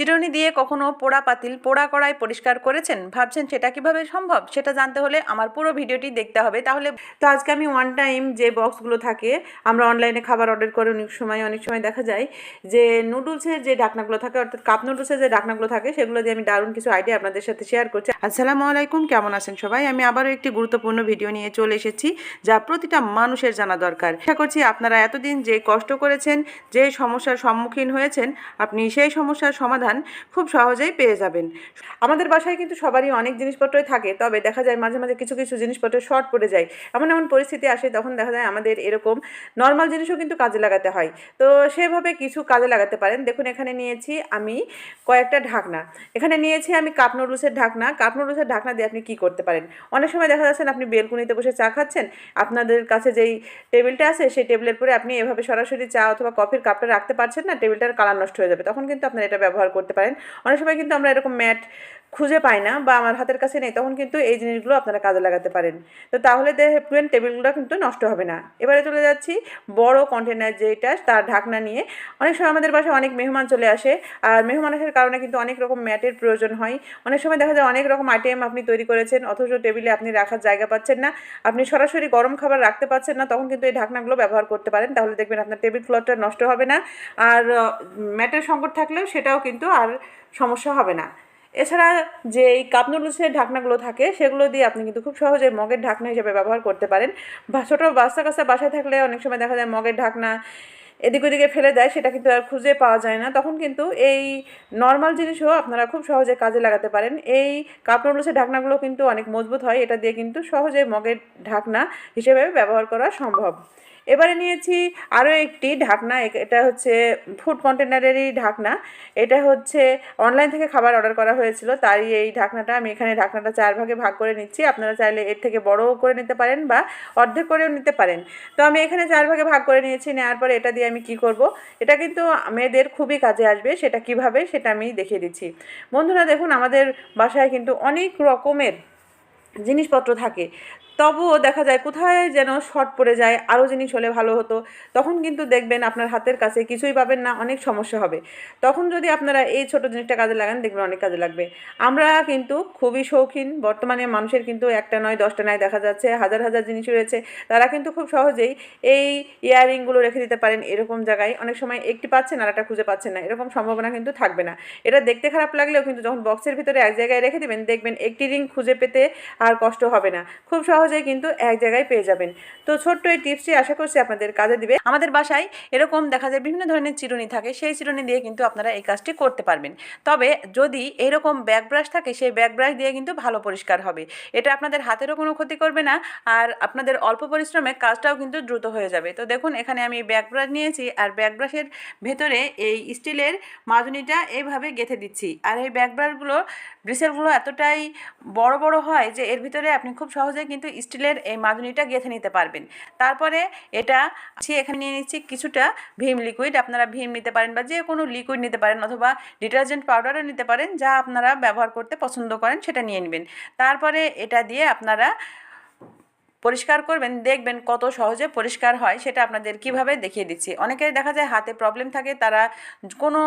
চিরুনি দিয়ে কখনো পোড়া পাতিল পোড়া কড়াই পরিষ্কার করেছেন? ভাবছেন সেটা কীভাবে সম্ভব? সেটা জানতে হলে আমার পুরো ভিডিওটি দেখতে হবে। তাহলে তো আজকে আমি ওয়ান টাইম যে বক্সগুলো থাকে, আমরা অনলাইনে খাবার অর্ডার করে অনেক সময় অনেক সময় দেখা যায় যে নুডলসের যে ডাকনাগুলো থাকে, অর্থাৎ কাপ নুডলসের যে ডাকনাগুলো থাকে, সেগুলো দিয়ে আমি দারুণ কিছু আইডিয়া আপনাদের সাথে শেয়ার করছি। আসসালামু আলাইকুম, কেমন আছেন সবাই? আমি আবারও একটি গুরুত্বপূর্ণ ভিডিও নিয়ে চলে এসেছি, যা প্রতিটা মানুষের জানা দরকার। আশা করছি আপনারা এতদিন যে কষ্ট করেছেন, যে সমস্যার সম্মুখীন হয়েছেন, আপনি সেই সমস্যার সমাধান খুব সহজেই পেয়ে যাবেন। আমাদের বাসায় কিন্তু সবারই অনেক জিনিসপত্রই থাকে, তবে দেখা যায় মাঝে মাঝে কিছু কিছু জিনিসপত্র শর্ট পড়ে যায়। এমন এমন পরিস্থিতি আসে, তখন দেখা যায় আমাদের এরকম নর্মাল জিনিসও কিন্তু কাজে লাগাতে হয়। তো সেভাবে কিছু কাজে লাগাতে পারেন। দেখুন, এখানে নিয়েছি আমি কয়েকটা ঢাকনা। এখানে নিয়েছি আমি কাপ নুডলসের ঢাকনা। কাপ নুডলসের ঢাকনা দিয়ে আপনি কি করতে পারেন? অনেক সময় দেখা যাচ্ছেন আপনি বেলকুনিতে বসে চা খাচ্ছেন, আপনাদের কাছে যেই টেবিলটা আছে, সেই টেবিলের পরে আপনি এভাবে সরাসরি চা অথবা কফির কাপটা রাখতে পারছেন না, টেবিলটার কালার নষ্ট হয়ে যাবে। তখন কিন্তু আপনার এটা ব্যবহার করতে পারেন। অনেক সময় কিন্তু আমরা এরকম ম্যাট খুঁজে পাই না বা আমার হাতের কাছে নেই, তখন কিন্তু এই জিনিসগুলো আপনারা কাজে লাগাতে পারেন। তো তাহলে দেখবেন টেবিলগুলো কিন্তু নষ্ট হবে না। এবারে চলে যাচ্ছি বড় কন্টেনার যেটা, তার ঢাকনা নিয়ে। অনেক সময় আমাদের বাসায় অনেক মেহমান চলে আসে, আর মেহমান আসার কারণে কিন্তু অনেক রকম ম্যাটের প্রয়োজন হয়। অনেক সময় দেখা যায় অনেক রকম আইটেম আপনি তৈরি করেছেন, অথচ টেবিলে আপনি রাখার জায়গা পাচ্ছেন না। আপনি সরাসরি গরম খাবার রাখতে পারছেন না, তখন কিন্তু এই ঢাকনাগুলো ব্যবহার করতে পারেন। তাহলে দেখবেন আপনার টেবিল ক্লথটা নষ্ট হবে না। আর ম্যাটের সংকট থাকলেও সেটাও কিন্তু আর সমস্যা হবে না। এছাড়া যে এই কাপ নুডলসের ঢাকনাগুলো থাকে, সেগুলো দিয়ে আপনি কিন্তু খুব সহজে মগের ঢাকনা হিসেবে ব্যবহার করতে পারেন। বা ছোটো বাচ্চা কাচ্চা বাসায় থাকলে অনেক সময় দেখা যায় মগের ঢাকনা এদিক ওদিকে ফেলে দেয়, সেটা কিন্তু আর খুঁজে পাওয়া যায় না। তখন কিন্তু এই নর্মাল জিনিসও আপনারা খুব সহজে কাজে লাগাতে পারেন। এই কাপ নুডলসের ঢাকনাগুলো কিন্তু অনেক মজবুত হয়। এটা দিয়ে কিন্তু সহজে মগের ঢাকনা হিসেবে ব্যবহার করা সম্ভব। এবারে নিয়েছি আরও একটি ঢাকনা এটা হচ্ছে ফুড কন্টেনারেরই ঢাকনা। এটা হচ্ছে অনলাইন থেকে খাবার অর্ডার করা হয়েছিল তারই এই ঢাকনাটা আমি এখানে ঢাকনাটা চার ভাগে ভাগ করে নিচ্ছি। আপনারা চাইলে এর থেকে বড়ও করে নিতে পারেন বা অর্ধেক করেও নিতে পারেন। তো আমি এখানে চার ভাগে ভাগ করে নিয়েছি, নেওয়ার পরে এটা দিয়ে আমি কি করব? এটা কিন্তু মেয়েদের খুবই কাজে আসবে, সেটা কীভাবে সেটা আমি দেখিয়ে দিচ্ছি। বন্ধুরা দেখুন, আমাদের বাসায় কিন্তু অনেক রকমের জিনিসপত্র থাকে। তবুও দেখা যায় কোথায় যেন শর্ট পড়ে যায়, আরও জিনিস হলে ভালো হতো। তখন কিন্তু দেখবেন আপনার হাতের কাছে কিছুই পাবেন না, অনেক সমস্যা হবে। তখন যদি আপনারা এই ছোট জিনিসটা কাজে লাগান, দেখবেন অনেক কাজে লাগবে। আমরা কিন্তু খুবই শৌখিন, বর্তমানে মানুষের কিন্তু একটা নয়, দশটা নয় দেখা যাচ্ছে, হাজার হাজার জিনিস রয়েছে। তারা কিন্তু খুব সহজেই এই ইয়াররিংগুলো রেখে দিতে পারেন এরকম জায়গায়। অনেক সময় একটি পাচ্ছেন আর একটা খুঁজে পাচ্ছেন না, এরকম সম্ভাবনা কিন্তু থাকবে না। এটা দেখতে খারাপ লাগলেও কিন্তু যখন বক্সের ভিতরে এক জায়গায় রেখে দেবেন, দেখবেন একটি রিং খুঁজে পেতে আর কষ্ট হবে না। খুব সহজেই কিন্তু এক জায়গায় পেয়ে যাবেন। তো ছোট্ট এই টিপসটি আশা করছি আপনাদের কাজে দিবে। আমাদের বাসায় এরকম দেখা যায় বিভিন্ন ধরনের চিরুনি থাকে। সেই চিরুনি দিয়ে কিন্তু আপনারা এই কাজটি করতে পারবেন। তবে যদি এরকম ব্যাক ব্রাশ থাকে, সেই ব্যাক ব্রাশ দিয়ে কিন্তু ভালো পরিষ্কার হবে। এটা আপনাদের হাতেরও কোনো ক্ষতি করবে না আর আপনাদের অল্প পরিশ্রমে কাজটাও কিন্তু দ্রুত হয়ে যাবে। তো দেখুন, এখানে আমি ব্যাক ব্রাশ নিয়েছি আর ব্যাক ব্রাশের ভেতরে এই স্টিলের মাজুনিটা এইভাবে গেঁথে দিচ্ছি। আর এই ব্যাক ব্রাশগুলো, ব্রিসেলগুলো এতটাই বড় বড় হয় যে এর ভিতরে আপনি খুব সহজে কিন্তু স্টিলের এই মাজুনিটা গেঁথে নিতে পারবেন। তারপরে এটা এখানে নিয়ে নিচ্ছি কিছুটা ভীম লিকুইড আপনারা ভীম নিতে পারেন বা যে কোনো লিকুইড নিতে পারেন অথবা ডিটারজেন্ট পাউডারও নিতে পারেন, যা আপনারা ব্যবহার করতে পছন্দ করেন সেটা নিয়ে নেবেন। তারপরে এটা দিয়ে আপনারা পরিষ্কার করবেন, দেখবেন কত সহজে পরিষ্কার হয়, সেটা আপনাদের কীভাবে দেখিয়ে দিচ্ছি। অনেকের দেখা যায় হাতে প্রবলেম থাকে, তারা কোনো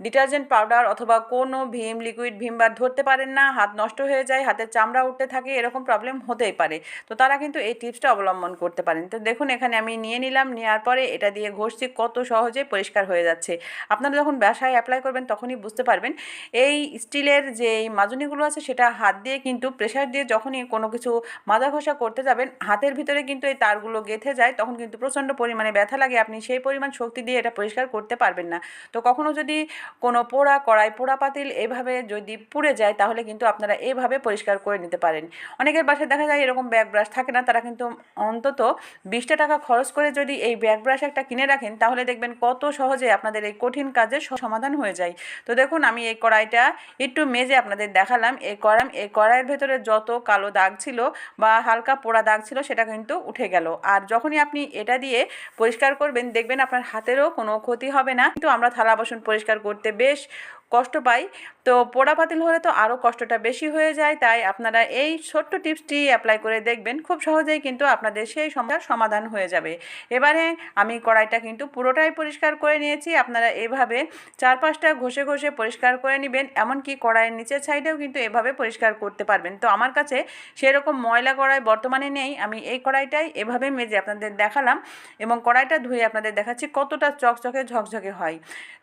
ডিটারজেন্ট পাউডার অথবা কোনো ভীম, লিকুইড ভীম বার ধরতে পারেন না, হাত নষ্ট হয়ে যায়, হাতের চামড়া উঠতে থাকে, এরকম প্রবলেম হতেই পারে। তো তারা কিন্তু এই টিপসটা অবলম্বন করতে পারেন। তো দেখুন, এখানে আমি নিয়ে নিলাম নেওয়ার পরে এটা দিয়ে ঘষছি, কত সহজে পরিষ্কার হয়ে যাচ্ছে। আপনারা যখন বাসায় অ্যাপ্লাই করবেন, তখনই বুঝতে পারবেন, এই স্টিলের যে মাজুনিগুলো আছে, সেটা হাত দিয়ে কিন্তু প্রেশার দিয়ে যখনই কোনো কিছু মাজা ঘষা করতে যাবেন, হাতের ভিতরে কিন্তু এই তারগুলো গেঁথে যায়, তখন কিন্তু প্রচণ্ড পরিমাণে ব্যথা লাগে, আপনি সেই পরিমাণ শক্তি দিয়ে এটা পরিষ্কার করতে পারবেন না। তো কখনো যদি কোনো পোড়া, কড়াই পোড়া পাতিল এভাবে যদি পুড়ে যায়, তাহলে কিন্তু আপনারা এভাবে পরিষ্কার করে নিতে পারেন। অনেকের বাসায় দেখা যায় এরকম ব্যাগ ব্রাশ থাকে না, তারা কিন্তু অন্তত বিশটা টাকা খরচ করে যদি এই ব্যাগ ব্রাশ একটা কিনে রাখেন, তাহলে দেখবেন কত সহজে আপনাদের এই কঠিন কাজের সমাধান হয়ে যায়। তো দেখুন, আমি এই কড়াইটা একটু মেজে আপনাদের দেখালাম। এই কড়াই, এই কড়াইয়ের ভেতরে যত কালো দাগ ছিল বা হালকা পোড়া দাগ ছিল, সেটা কিন্তু উঠে গেল। আর যখনই আপনি এটা দিয়ে পরিষ্কার করবেন, দেখবেন আপনার হাতেরও কোনো ক্ষতি হবে না। কিন্তু আমরা থালা বাসন পরিষ্কার করতে বেশ কষ্ট পাই। তো পোড়া পাতিল হলে তো আরও কষ্টটা বেশি হয়ে যায়। তাই আপনারা এই ছোট্ট টিপসটি অ্যাপ্লাই করে দেখবেন। খুব সহজেই কিন্তু আপনাদের সেই সমস্যার সমাধান হয়ে যাবে। এবারে আমি কড়াইটা কিন্তু পুরোটাই পরিষ্কার করে নিয়েছি। আপনারা এভাবে চার পাঁচটা ঘষে ঘষে পরিষ্কার করে নেবেন। এমনকি কড়াইয়ের নিচের সাইডেও কিন্তু এভাবে পরিষ্কার করতে পারবেন। তো আমার কাছে সেরকম ময়লা কড়াই বর্তমানে নেই। আমি এই কড়াইটাই এভাবে মেজে আপনাদের দেখালাম এবং কড়াইটা ধুয়ে আপনাদের দেখাচ্ছি কতটা চকচকে ঝকঝকে হয়।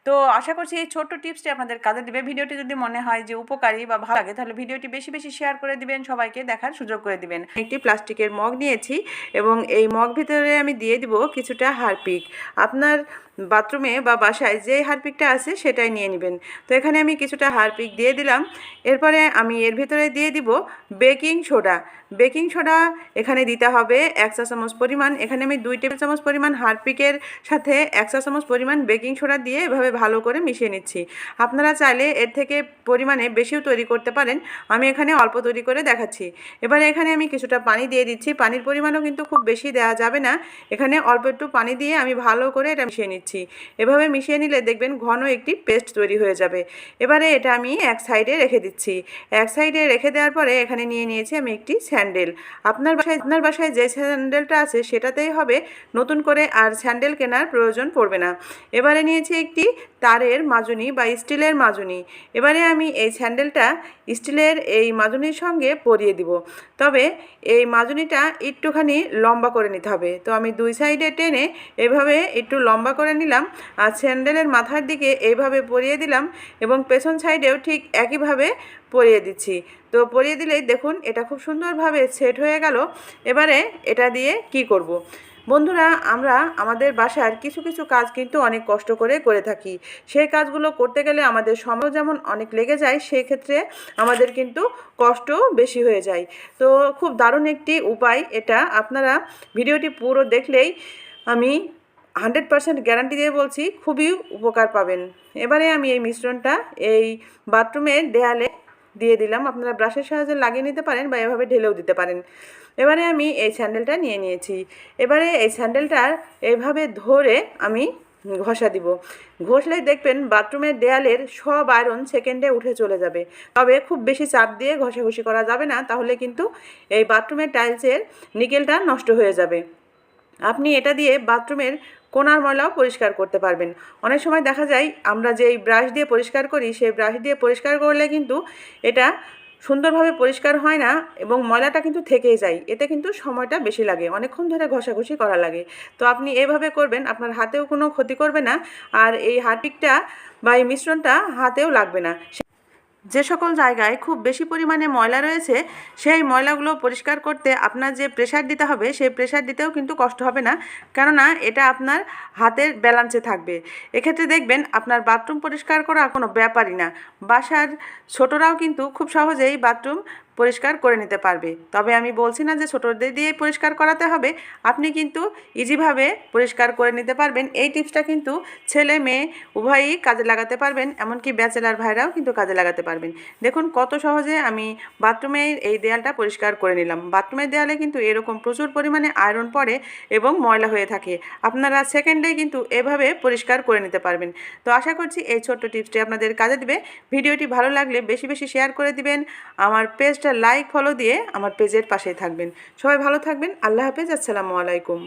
তো আশা করছি এই ছোট্ট টিপসটি আপনাদের কাজে দেবে ভিডিওটি যদি মনে হয় যে উপকারী বা ভালো লাগে, তাহলে ভিডিওটি বেশি বেশি শেয়ার করে দিবেন, সবাইকে দেখার সুযোগ করে দিবেন। একটি প্লাস্টিকের মগ নিয়েছি এবং এই মগ ভিতরে আমি দিয়ে দিব কিছুটা হারপিক। আপনার বাথরুমে বা বাসায় যে হারপিকটা আছে সেটাই নিয়ে নেবেন। তো এখানে আমি কিছুটা হারপিক দিয়ে দিলাম। এরপরে আমি এর ভিতরে দিয়ে দিব বেকিং সোডা। বেকিং সোডা এখানে দিতে হবে এক চা চামচ পরিমাণ। এখানে আমি দুই টেবিল চামচ পরিমাণ হারপিকের সাথে এক চা চামচ পরিমাণ বেকিং সোডা দিয়ে এভাবে ভালো করে মিশিয়ে নিচ্ছি। আপনারা চাইলে এর থেকে পরিমাণে বেশিও তৈরি করতে পারেন। আমি এখানে অল্প তৈরি করে দেখাচ্ছি। এবারে এখানে আমি কিছুটা পানি দিয়ে দিচ্ছি। পানির পরিমাণও কিন্তু খুব বেশি দেওয়া যাবে না। এখানে অল্প একটু পানি দিয়ে আমি ভালো করে এটা মিশিয়ে নিচ্ছি। এভাবে মিশিয়ে নিলে দেখবেন ঘন একটি পেস্ট তৈরি হয়ে যাবে। এবারে এটা আমি এক সাইডে রেখে দিচ্ছি। এক সাইডে রেখে দেওয়ার পরে এখানে নিয়ে নিয়েছি আমি একটি স্যান্ডেল। আপনার বাসায় আপনার বাসায় যে স্যান্ডেলটা আছে সেটাতেই হবে। নতুন করে আর স্যান্ডেল কেনার প্রয়োজন পড়বে না। এবারে নিয়েছি একটি তারের মাজুনি বা স্টিলের মাজুনি। এবারে আমি এই স্যান্ডেলটা স্টিলের এই মাজুনির সঙ্গে পরিয়ে দিব। তবে এই মাজুনিটা একটুখানি লম্বা করে নিতে হবে। তো আমি দুই সাইডে টেনে এভাবে একটু লম্বা করে নিলাম আর স্যান্ডেলের মাথার দিকে এইভাবে পরিয়ে দিলাম এবং পেছন সাইডেও ঠিক একইভাবে পরিয়ে দিচ্ছি। তো পরিয়ে দিলেই দেখুন এটা খুব সুন্দরভাবে সেট হয়ে গেল। এবারে এটা দিয়ে কি করব। বন্ধুরা, আমরা আমাদের বাসার কিছু কিছু কাজ কিন্তু অনেক কষ্ট করে করে থাকি। সেই কাজগুলো করতে গেলে আমাদের সময় যেমন অনেক লেগে যায়, সেই ক্ষেত্রে আমাদের কিন্তু কষ্ট বেশি হয়ে যায়। তো খুব দারুণ একটি উপায় এটা। আপনারা ভিডিওটি পুরো দেখলেই আমি হান্ড্রেড পার্সেন্ট গ্যারান্টি দিয়ে বলছি, খুবই উপকার পাবেন। এবারে আমি এই মিশ্রণটা এই বাথরুমের দেয়ালে দিয়ে দিলাম। আপনারা ব্রাশের সাহায্যে লাগিয়ে নিতে পারেন বা এভাবে ঢেলেও দিতে পারেন। এবারে আমি এই স্যান্ডেলটা নিয়ে নিয়েছি। এবারে এই স্যান্ডেলটার এভাবে ধরে আমি ঘষা দিব। ঘষলেই দেখবেন বাথরুমের দেয়ালের সব আয়রন সেকেন্ডে উঠে চলে যাবে। তবে খুব বেশি চাপ দিয়ে ঘষাঘষি করা যাবে না, তাহলে কিন্তু এই বাথরুমের টাইলসের নিকেলটা নষ্ট হয়ে যাবে। আপনি এটা দিয়ে বাথরুমের কোনার ময়লাও পরিষ্কার করতে পারবেন। অনেক সময় দেখা যায় আমরা যেই ব্রাশ দিয়ে পরিষ্কার করি, সেই ব্রাশ দিয়ে পরিষ্কার করলে কিন্তু এটা সুন্দরভাবে পরিষ্কার হয় না এবং ময়লাটা কিন্তু থেকেই যায়। এতে কিন্তু সময়টা বেশি লাগে, অনেকক্ষণ ধরে ঘষাঘষি করা লাগে। তো আপনি এভাবে করবেন, আপনার হাতেও কোনো ক্ষতি করবে না। আর এই হারপিকটা বা এই মিশ্রণটা হাতেও লাগবে না। যে সকল জায়গায় খুব বেশি পরিমাণে ময়লা রয়েছে, সেই ময়লাগুলো পরিষ্কার করতে আপনার যে প্রেশার দিতে হবে, সেই প্রেশার দিতেও কিন্তু কষ্ট হবে না। কেননা এটা আপনার হাতের ব্যালান্সে থাকবে। এক্ষেত্রে দেখবেন আপনার বাথরুম পরিষ্কার করা কোনো ব্যাপারই না। বাসার ছোটরাও কিন্তু খুব সহজেই বাথরুম পরিষ্কার করে নিতে পারবে। তবে আমি বলছি না যে ছোটোদের দিয়েই পরিষ্কার করাতে হবে। আপনি কিন্তু ইজিভাবে পরিষ্কার করে নিতে পারবেন। এই টিপসটা কিন্তু ছেলে, মেয়ে উভয়ই কাজে লাগাতে পারবেন। এমনকি ব্যাচেলার ভাইরাও কিন্তু কাজে লাগাতে পারবেন। দেখুন কত সহজে আমি বাথরুমের এই দেয়ালটা পরিষ্কার করে নিলাম। বাথরুমের দেয়ালে কিন্তু এরকম প্রচুর পরিমাণে আয়রন পড়ে এবং ময়লা হয়ে থাকে। আপনারা সেকেন্ডেই কিন্তু এভাবে পরিষ্কার করে নিতে পারবেন। তো আশা করছি এই ছোট্ট টিপসটি আপনাদের কাজে দেবে। ভিডিওটি ভালো লাগলে বেশি বেশি শেয়ার করে দিবেন। আমার পেজটা লাইক ফলো দিয়ে আমার পেজের পাশেই থাকবেন। সবাই ভালো থাকবেন। আল্লাহ হাফেজ। আসসালামু আলাইকুম।